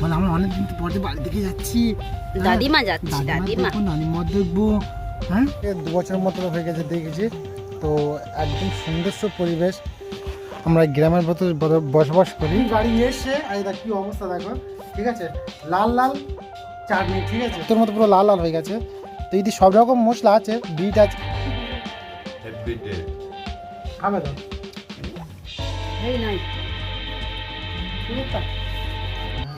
বলে আমরা অনেকদিন পরে বাড়ি থেকে যাচ্ছি। দাদিমা যাচ্ছি দাদিমা নানিমা দেখব। হ্যাঁ? এ দু বছরের মতো হয়ে গেছে দেখেছি। তো একদম সুন্দর্য পরিবেশ। আমরা গ্রামের মতো বসবাস করি। গাড়ি এসছে আর এটা কি অবস্থা দেখো। ঠিক আছে? লাল লাল চাটনি ঠিক আছে? তোর মতো পুরো লাল লাল হয়ে গেছে। তো যদি সব রকম মশলা আছে বিট আছে। খাবে তো? এই নাই।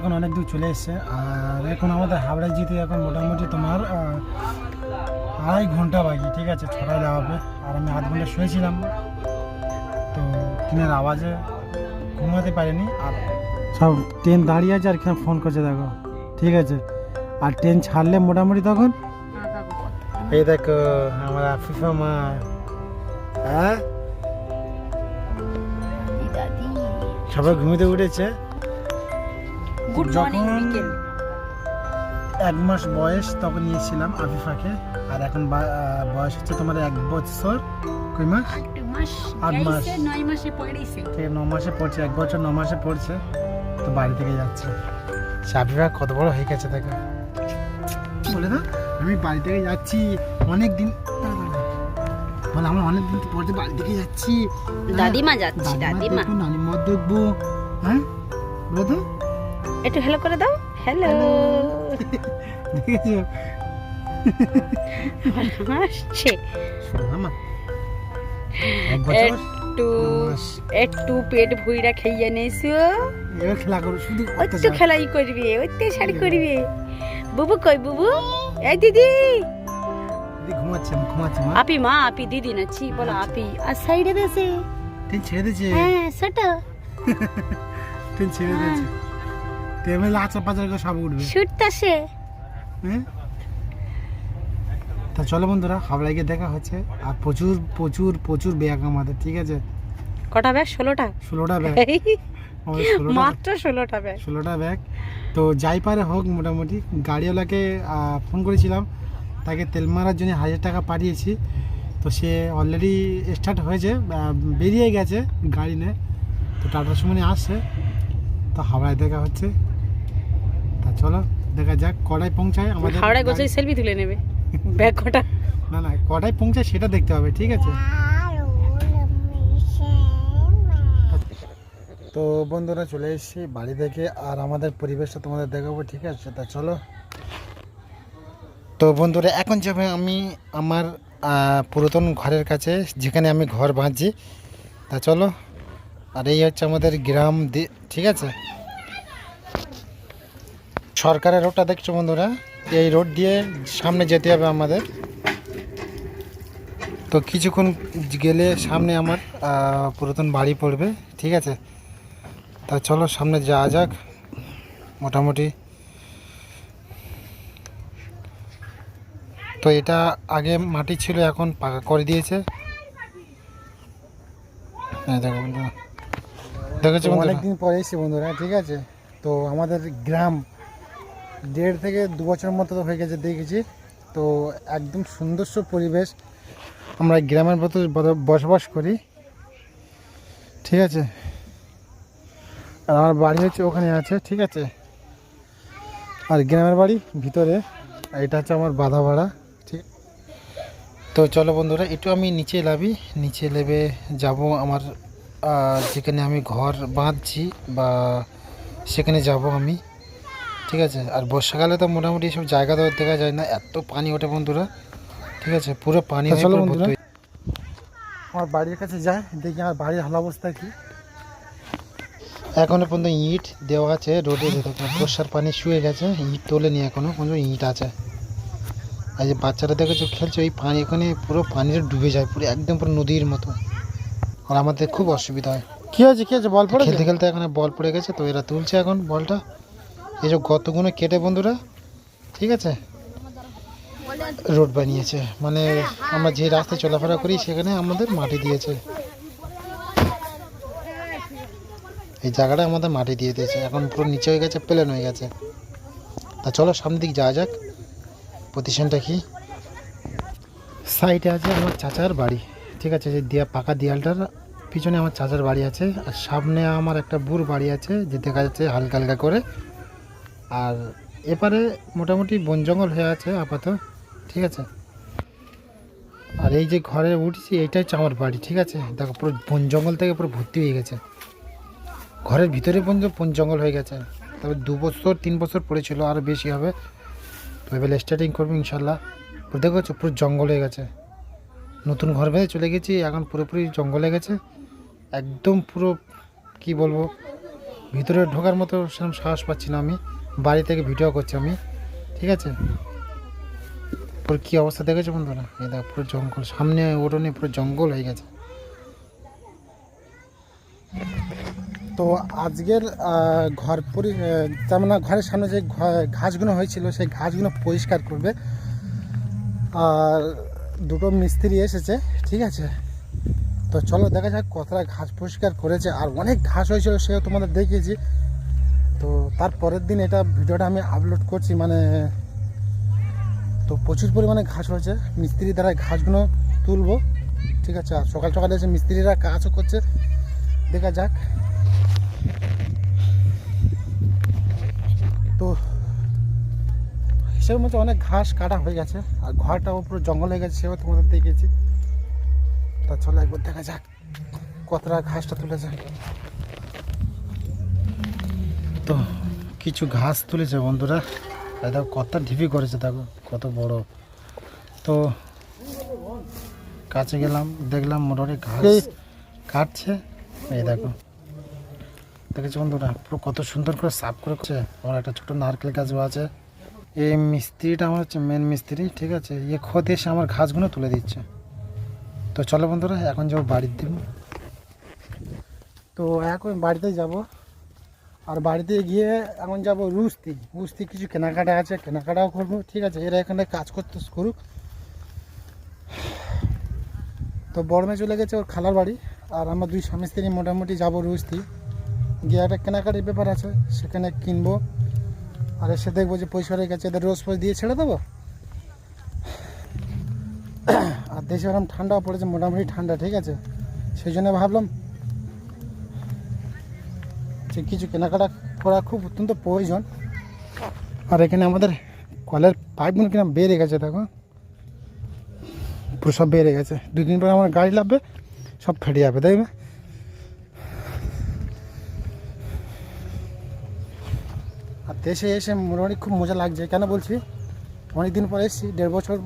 এখন অনেক দূর চলে এসছে। আর এখন আমাদের হাওড়ায় যেতে এখন মোটামুটি তোমার আড়াই ঘণ্টা বাকি ঠিক আছে? ছটায় যাওয়াবে আর আমি আধ ঘণ্টা শুয়েছিলাম। তো ট্রেনের আওয়াজে ঘুমাতে পারিনি। আর সব ট্রেন দাঁড়িয়ে আছে আর এখানে ফোন করছে, দেখো। ঠিক আছে? আর ট্রেন ছাড়লে মোটামুটি তখন? এই দেখো, আমার আফিফা মা। হ্যাঁ? সবাই ঘুমিতে উঠেছে। গুড মর্নিং যখন- বিকেল। এক মাস বয়স তখন নিয়েছিলাম আফিফাকে আর এখন বয়স হচ্ছে তোমার এক বছর। কই মাস? আট মাস নয় মাসে পড়েছে। ন মাসে পড়ছে এক বছর ন মাসে পড়ছে তো বাড়ি থেকে যাচ্ছে। কত বড় হয়ে গেছে দেখো বলে না আমি বাড়ি থেকে যাচ্ছি অনেক দিন বলে আমরা অনেক দিন পরে বাড়ি থেকে যাচ্ছি। দাদিমা যাচ্ছি দাদিমা নানিমা দেখব। হ্যাঁ? বলো তো একটু হ্যালো করে দাও। হ্যালো হাসছে একটু একটু পেট ভুইরা খাইয়া নেছো এবার খেলা করো শুধু ওই তো খেলাই করবে ওই তো শাড়ি করবে। বুবু কই বুবু? এই দিদি। দিদি ঘুমাচ্ছে মা আপি মা আপি দিদি নাচ্ছি বলো আপি। আর সাইডে দেছে ট্রেন ছেড়ে দিয়েছে। হ্যাঁ সেটা ট্রেন ছেড়ে দিয়েছে। ট্রেনে আচার পাচার করে সব উঠবে। ছুটতাছে হ্যাঁ? তা চলো বন্ধুরা হাওড়ায় গিয়ে দেখা হচ্ছে। আর প্রচুর প্রচুর প্রচুর ব্যাগ আমাদের ঠিক আছে? কটা ব্যাগ? ষোলোটা? ষোলোটা ব্যাগ। মাত্র ষোলোটা ব্যাগ। ষোলোটা ব্যাগ। তো যাই পারে হোক মোটামুটি গাড়িওয়ালাকে ফোন করেছিলাম। তাকে তেল মারার জন্য হাজার টাকা পাঠিয়েছি। তো সে অলরেডি স্টার্ট হয়েছে বেরিয়ে গেছে গাড়ি নিয়ে। তো টাটার সময় আসছে। তো হাওড়ায় দেখা হচ্ছে। চলো দেখা যাক কটায় পৌঁছায় আমাদের হাওড়ায় গোছাই সেলফি তুলে নেবে। ব্যাগ কটা? না না কটায় পৌঁছায় সেটা দেখতে হবে ঠিক আছে? তো বন্ধুরা চলে এসেছি বাড়ি থেকে আর আমাদের পরিবেশটা তোমাদের দেখাবো ঠিক আছে? তা চলো। তো বন্ধুরা এখন যাবে আমি আমার পুরাতন ঘরের কাছে যেখানে আমি ঘর বাঁধছি। তা চলো আর এই হচ্ছে আমাদের গ্রাম ঠিক আছে? সরকারের রোডটা দেখছ বন্ধুরা? এই রোড দিয়ে সামনে যেতে হবে আমাদের। তো কিছুক্ষণ গেলে সামনে আমার পুরাতন বাড়ি পড়বে, ঠিক আছে? তা চলো সামনে যাওয়া যাক, মোটামুটি। তো এটা আগে মাটি ছিল, এখন পাকা করে দিয়েছে। এই দেখো বন্ধুরা। দেখেছ অনেকদিন পরে এসেছি বন্ধুরা, ঠিক আছে? তো আমাদের গ্রাম দেড় থেকে দু বছর মতো হয়ে গেছে দেখেছি। তো একদম সুন্দর্য পরিবেশ আমরা গ্রামের মতো বসবাস করি। ঠিক আছে? আর আমার বাড়ি হচ্ছে ওখানে আছে, ঠিক আছে? আর গ্রামের বাড়ি ভিতরে এটা হচ্ছে আমার বাধা ভাড়া ঠিক। তো চলো বন্ধুরা, একটু আমি নিচে লাভি নিচে লেবে যাব আমার যেখানে আমি ঘর বাঁধছি বা সেখানে যাব আমি। ঠিক আছে? আর বর্ষাকালে তো মোটামুটি সব জায়গা তো দেখা যায় না এত পানি ওঠে বন্ধুরা। ঠিক আছে? পুরো পানি চলো বন্ধুরা। আমার বাড়ির কাছে যাই দেখি আমার বাড়ির হাল অবস্থা কি। এখনও পর্যন্ত ইট দেওয়া আছে রোডে বর্ষার পানি শুয়ে গেছে ইট তোলেনি এখনও পর্যন্ত ইট আছে। আর যে বাচ্চারা দেখেছ খেলছে ওই পানি ওখানে পুরো পানিটা ডুবে যায় পুরো একদম পুরো নদীর মতো। আর আমাদের খুব অসুবিধা হয়। কি হয়েছে কি হয়েছে? বল পড়ে খেলতে খেলতে এখানে বল পড়ে গেছে তো এরা তুলছে এখন বলটা। এই যে গতগুলো কেটে বন্ধুরা? ঠিক আছে? রোড বানিয়েছে। মানে আমরা যে রাস্তায় চলাফেরা করি, সেখানে আমাদের মাটি দিয়েছে। এই জায়গাটা আমাদের মাটি দিয়ে দিয়েছে। এখন পুরো নিচে হয়ে গেছে, প্লেন হয়ে গেছে। তা চলো, সামনের দিক যাওয়া যাক। প্রতিষ্ঠানটা কি? সাইডে আছে আমার চাচার বাড়ি। ঠিক আছে, যে দিয়া পাকা দেয়ালটার পিছনে আমার চাচার বাড়ি আছে। আর সামনে আমার একটা বুড় বাড়ি আছে, যে দেখা যাচ্ছে হালকা হালকা করে। আর এপারে মোটামুটি বন জঙ্গল হয়ে আছে আপাতত, ঠিক আছে? আর এই যে ঘরে উঠেছি এইটাই হচ্ছে আমার বাড়ি, ঠিক আছে? দেখো, পুরো বন জঙ্গল থেকে পুরো ভর্তি হয়ে গেছে। ঘরের ভিতরে পর্যন্ত বন জঙ্গল হয়ে গেছে। তবে দু বছর, তিন বছর পড়েছিল আরও বেশি হবে। তো এবার স্টার্টিং করব ইনশাল্লাহ দেখো পুরো জঙ্গল হয়ে গেছে। নতুন ঘর বেঁধে চলে গেছি, এখন পুরোপুরি জঙ্গলে গেছে। একদম পুরো, কি বলব, ভিতরে ঢোকার মতো সেরকম সাহস পাচ্ছি না আমি। বাড়ি থেকে ভিডিও করছি আমি, ঠিক আছে? পুরো কী অবস্থা দেখেছ বন্ধুরা? এই দেখ, পুরো জঙ্গল, সামনে ওঠোনে পুরো জঙ্গল হয়ে গেছে। তো আজকের ঘর পরি তার মানে ঘরের সামনে যে ঘাসগুলো হয়েছিল, সেই ঘাসগুলো পরিষ্কার করবে। আর দুটো মিস্ত্রি এসেছে, ঠিক আছে? তো চলো দেখা যাক কতটা ঘাস পরিষ্কার করেছে। আর অনেক ঘাস হয়েছিল, সেও তোমাদের দেখিয়েছি। তো তার পরের দিন এটা ভিডিওটা আমি আপলোড করছি মানে তো প্রচুর পরিমাণে ঘাস হয়েছে। মিস্ত্রি দ্বারা ঘাসগুলো তুলবো, ঠিক আছে? আর সকাল সকালে এসে মিস্ত্রিরা কাজও করছে। দেখা যাক। তো হিসেবে মধ্যে অনেক ঘাস কাটা হয়ে গেছে, আর ঘরটাও পুরো জঙ্গল হয়ে গেছে, সেও তোমাদের দেখেছি তা চলো একবার দেখা যাক কতটা ঘাসটা তুলেছে। তো কিছু ঘাস তুলেছে বন্ধুরা। দেখো কত ঢিপি করেছে দেখো কত বড়। তো কাছে গেলাম দেখলাম মোটামুটি ঘাস কাটছে। এই দেখো। দেখেছ বন্ধুরা পুরো কত সুন্দর করে সাফ করে করছে। আমার একটা ছোট নারকেল গাছও আছে। এই মিস্ত্রিটা আমার হচ্ছে মেন মিস্ত্রি ঠিক আছে? ইয়ে খোদ এসে আমার ঘাসগুলো তুলে দিচ্ছে। তো চলো বন্ধুরা এখন যাব বাড়ির দিব তো এখন বাড়িতে যাব। আর বাড়িতে গিয়ে এখন যাব রুস্তি। রুস্তি কিছু কেনাকাটা আছে, কেনাকাটাও করব, ঠিক আছে? এরা এখানে কাজ করতে করুক। তো বড় মেয়ে চলে গেছে ওর খালার বাড়ি, আর আমরা দুই স্বামী স্ত্রী মোটামুটি যাব রুস্তি। গিয়ে একটা কেনাকাটির ব্যাপার আছে, সেখানে কিনবো। আর এসে দেখব যে পয়সা হয়ে গেছে, এদের রোজ দিয়ে ছেড়ে দেবো? আর দেশে ওরকম ঠান্ডাও পড়েছে, মোটামুটি ঠান্ডা, ঠিক আছে? সেই জন্য ভাবলাম যে কিছু কেনাকাটা করা খুব অত্যন্ত প্রয়োজন। আর এখানে আমাদের কলের পাইপগুলো কিনা বেড়ে গেছে দেখো। পুরো সব বেড়ে গেছে। দুই দিন পরে আমার গাড়ি লাগবে, সব ফেটে যাবে, তাই না? আর দেশে এসে মোটামুটি খুব মজা লাগছে। কেন বলছি? অনেক দিন পরে এসেছি, দেড় বছর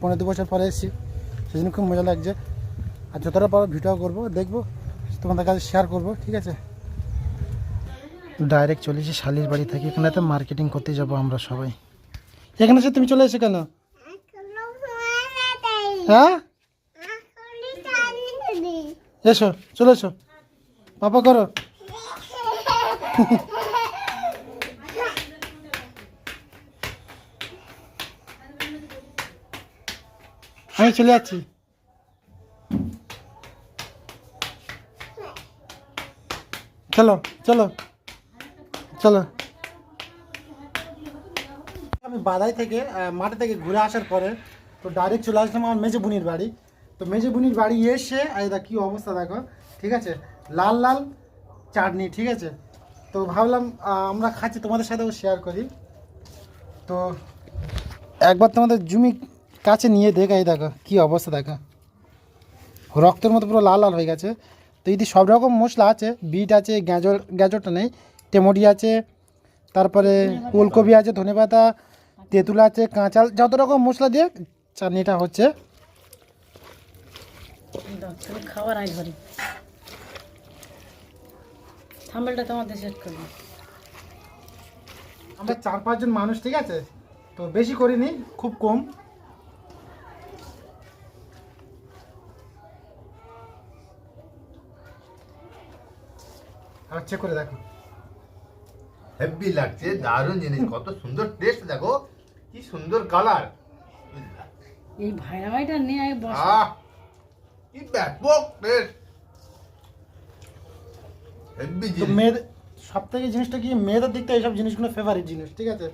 পনেরো দু বছর পরে এসেছি। সেই খুব মজা লাগছে। আর যতটা পারো ভিডিও করব, দেখব, তোমাদের কাছে শেয়ার করব, ঠিক আছে? ডাইরেক্ট চলে এসে শালির বাড়ি থেকে। এখানে তো মার্কেটিং করতে যাব আমরা সবাই। এখানে এসে তুমি চলে এসে কেন? হ্যাঁ? এসো, চলে এসো। পাপা করো। আমি চলে যাচ্ছি। চলো চলো। চলো। আমি বাদাই থেকে মাঠে থেকে ঘুরে আসার পরে তো ডাইরেক্ট চলে আসলাম আমার মেজে বুনির বাড়ি। তো মেজে বুনির বাড়ি এসে এটা কী অবস্থা দেখো, ঠিক আছে? লাল লাল চাটনি, ঠিক আছে? তো ভাবলাম আমরা খাচ্ছি, তোমাদের সাথেও শেয়ার করি। তো একবার তোমাদের জমি কাছে নিয়ে দেখাই দেখো, কী অবস্থা দেখো। রক্তের মতো পুরো লাল লাল হয়ে গেছে। তো যদি সব রকম মশলা আছে, বিট আছে, গাজর, গাজরটা নেই। টেমোটি আছে তারপরে ওলকপি আছে ধনেপাতা তেঁতুল আছে কাঁচা যত রকম মশলা দিয়ে চাটনিটা হচ্ছে। আমরা চার পাঁচজন মানুষ ঠিক আছে? তো বেশি করিনি খুব কম। আর চেক করে দেখো। হেভি লাগছে দারুণ জিনিস কত সুন্দর টেস্ট দেখো কি সুন্দর কালার এই ভাইরা ভাইটা নিয়ে আগে বস। কি ব্যাপক টেস্ট হেভি জিনিস। মেয়েদের সব থেকে জিনিসটা কি মেয়েদের দিকটা এইসব জিনিসগুলো ফেভারিট জিনিস ঠিক আছে?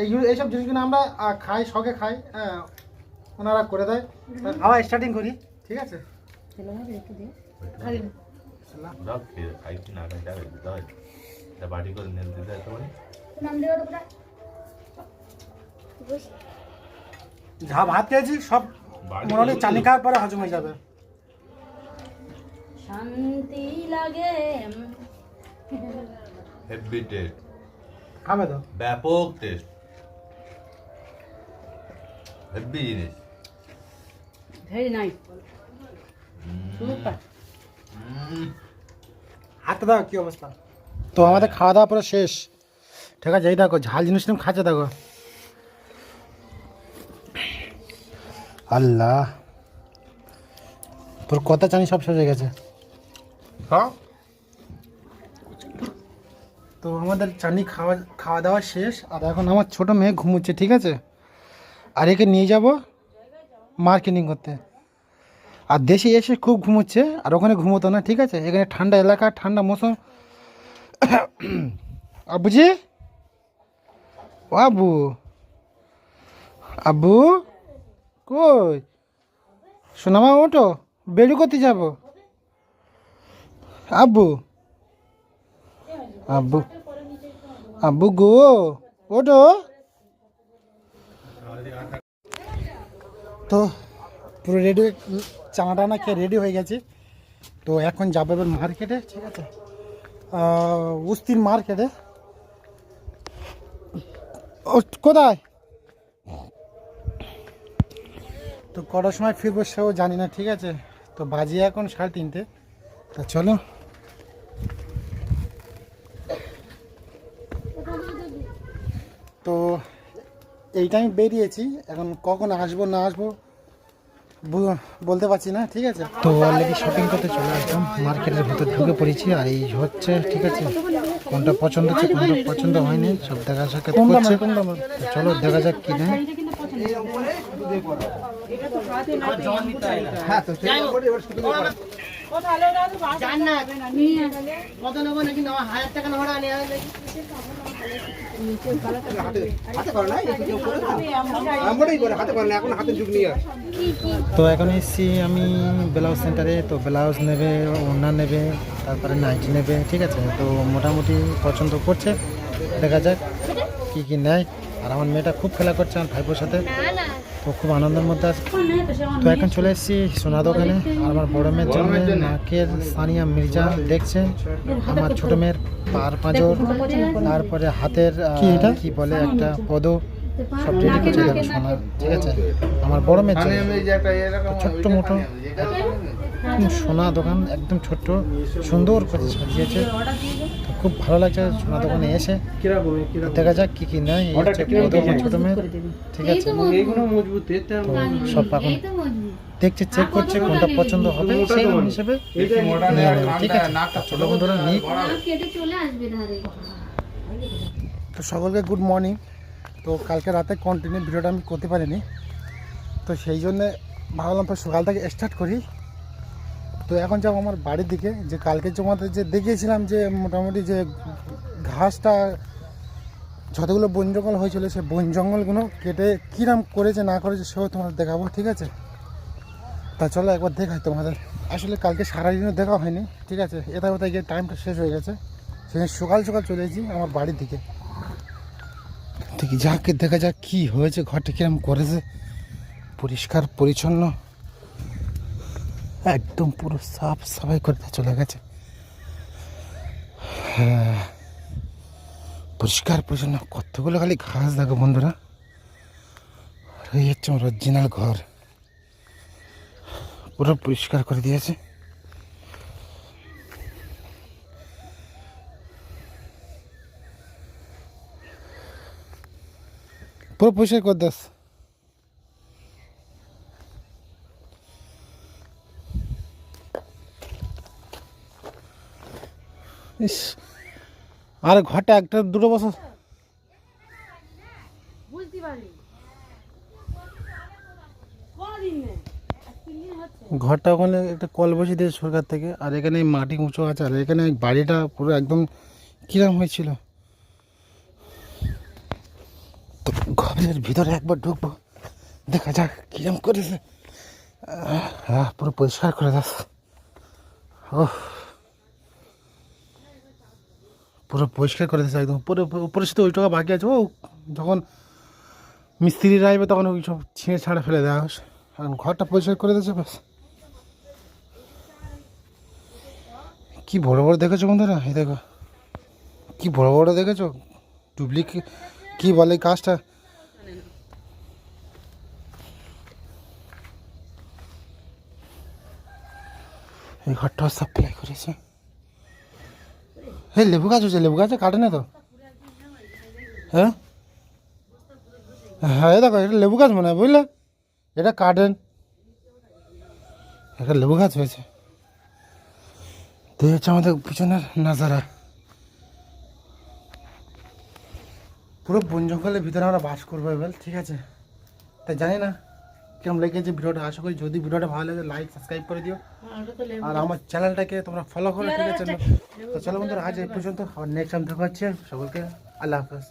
এইগুলো এইসব জিনিসগুলো আমরা খাই শখে খাই হ্যাঁ ওনারা করে দেয়। আবার স্টার্টিং করি ঠিক আছে? তেলে ভাজা একটু দিয়ে। খেয়ে খাই কি না খাই বাটি করে নেল দিতে হয় তোমার। যা ভাত খেয়েছি সব মোটামুটি চানি খাওয়ার পরে হজম হয়ে যাবে। শান্তি লাগে। হেভি টেস্ট খাবে তো। ব্যাপক টেস্ট হেভি জিনিস। ভেরি নাইস সুপার হাতে দাও কি অবস্থা? তো আমাদের খাওয়া দাওয়া পুরো শেষ। ঠিক আছে এই দেখো ঝাল জিনিস তুমি খাচ্ছে দেখো। আল্লাহ। তোর কথা জানি সব শেষ হয়ে গেছে। খাও তো আমাদের চানি খাওয়া খাওয়া দাওয়া শেষ আর এখন আমার ছোট মেয়ে ঘুমোচ্ছে ঠিক আছে? আর একে নিয়ে যাব মার্কেটিং করতে। আর দেশে এসে খুব ঘুমোচ্ছে আর ওখানে ঘুমোতো না ঠিক আছে? এখানে ঠান্ডা এলাকা ঠান্ডা মৌসুম আব্বুজি ও আব্বু আব্বু কই সোনামা ওঠো বেড়ি করতে যাব আব্বু আব্বু আব্বু গো ওঠো তো পুরো রেডি চানা টানা খেয়ে রেডি হয়ে গেছে। তো এখন যাব এবার মার্কেটে ঠিক আছে? উস্তির মার্কেটে। কোথায়? তো কটার সময় ফিরবো সেও জানি না, ঠিক আছে? তো বাজে এখন সাড়ে তিনটে। তা চলো। তো এইটা আমি বেরিয়েছি, এখন কখন আসব না আসব বলতে পারছি না ঠিক আছে? তো অলরেডি শপিং করতে চলে আসলাম। মার্কেটের ভেতর ঢুকে পড়েছি আর এই হচ্ছে ঠিক আছে কোনটা পছন্দ হচ্ছে কোনটা পছন্দ হয়নি সব দেখা সাক্ষাৎ করছে। চলো দেখা যাক কি নেয়। তো এখন এসেছি আমি ব্লাউজ সেন্টারে তো ব্লাউজ নেবে ওনা নেবে তারপরে নাইটি নেবে ঠিক আছে? তো মোটামুটি পছন্দ করছে দেখা যাক কি কি নেয়। আর আমার মেয়েটা খুব খেলা করছে আমার ভাইপোর সাথে। তো খুব আনন্দের মধ্যে আছে। তো এখন চলে এসেছি সোনা দোকানে। আর আমার বড় মেয়ের জন্য নাকের সানিয়া মির্জা দেখছে আমার ছোট মেয়ের পার পাঁজর। তারপরে হাতের কি বলে একটা পদ। সব রেডি সোনা। ঠিক আছে? আমার বড় মেয়ের জন্য ছোট্ট মোটো। সোনা দোকান একদম ছোট্ট সুন্দর করে সাজিয়েছে। তো খুব ভালো লাগছে সোনা দোকানে এসে। দেখা যাক কি কি নেয় ছোট মেয়ের ঠিক আছে। সব এখন দেখছে চেক করছে কোনটা পছন্দ হবে সেই হিসেবে ঠিক আছে। চলো বন্ধুরা নিই তো সকলকে গুড মর্নিং তো কালকে রাতে কন্টিনিউ ভিডিওটা আমি করতে পারিনি। তো সেই জন্যে ভাবলাম তো সকাল থেকে স্টার্ট করি। তো এখন যাব আমার বাড়ির দিকে। যে কালকে জমাতে যে দেখিয়েছিলাম যে মোটামুটি যে ঘাসটা যতগুলো বন জঙ্গল হয়েছিল সে বন জঙ্গলগুলো কেটে কীরাম করেছে, না করেছে, সেও তোমাদের দেখাবো, ঠিক আছে? তা চলো একবার দেখাই তোমাদের। আসলে কালকে সারাদিনও দেখা হয়নি, ঠিক আছে? এটা ওটাই গিয়ে টাইমটা শেষ হয়ে গেছে। সেদিন সকাল সকাল চলে এসেছি আমার বাড়ির দিকে। দেখি যাকে দেখা যাক কি হয়েছে, ঘরটা কিরম করেছে। পরিষ্কার, পরিচ্ছন্ন। একদম পুরো সাফ সাফাই করতে চলে গেছে। হ্যাঁ পরিষ্কার পরিচ্ছন্ন, কতগুলো খালি ঘাস দেখো বন্ধুরা। এই হচ্ছে আমার অরিজিনাল ঘর। পুরো পরিষ্কার করে দিয়েছে। পুরো পরিষ্কার করে দাস ইস। আর ঘরটা একটা দুটো বছর ঘরটা ওখানে একটা কল বসিয়ে দিয়েছে সরকার থেকে আর এখানে মাটি উঁচু আছে আর এখানে বাড়িটা পুরো একদম কিরম হয়েছিল। তো ঘরের ভিতরে একবার ঢুকবো দেখা যাক কিরম করেছে। হ্যাঁ পুরো পরিষ্কার করে যাচ্ছে ও পুরো পরিষ্কার করে দিচ্ছে একদম। পুরো উপরে শুধু ওই টাকা বাকি আছে। ও যখন মিস্ত্রিরা আসবে তখন ওই সব ছিঁড়ে ছাড়া ফেলে দেওয়া এখন ঘরটা পরিষ্কার করে দিয়েছে ব্যাস। কি বড় বড় দেখেছ বন্ধুরা? এই দেখো। কি বড় বড় দেখেছ? ডুপ্লিকেট কি বলে কাজটা? এই ঘরটা সাপ্লাই করেছে। এই লেবু গাছ হচ্ছে লেবু গাছে কাটে না তো? হ্যাঁ? হ্যাঁ দেখো, এটা লেবু গাছ মনে হয়, বুঝলে? এটা কাটেন। একটা লেবু গাছ হয়েছে। তো হচ্ছে আমাদের পিছনের নাজারা। পুরো বন জঙ্গলের ভিতরে আমরা বাস করব এবার, ঠিক আছে? তাই জানি না। কেমন লেগেছে ভিডিওটা আশা করি যদি ভিডিওটা ভালো লাগে লাইক সাবস্ক্রাইব করে দিও। লেবু আর আমার চ্যানেলটাকে তোমরা ফলো করো ঠিক আছে? তো চলো বন্ধুরা আজ এই পর্যন্ত। আবার নেক্সট টাইম দেখা হচ্ছে। সকলকে আল্লাহ হাফেজ।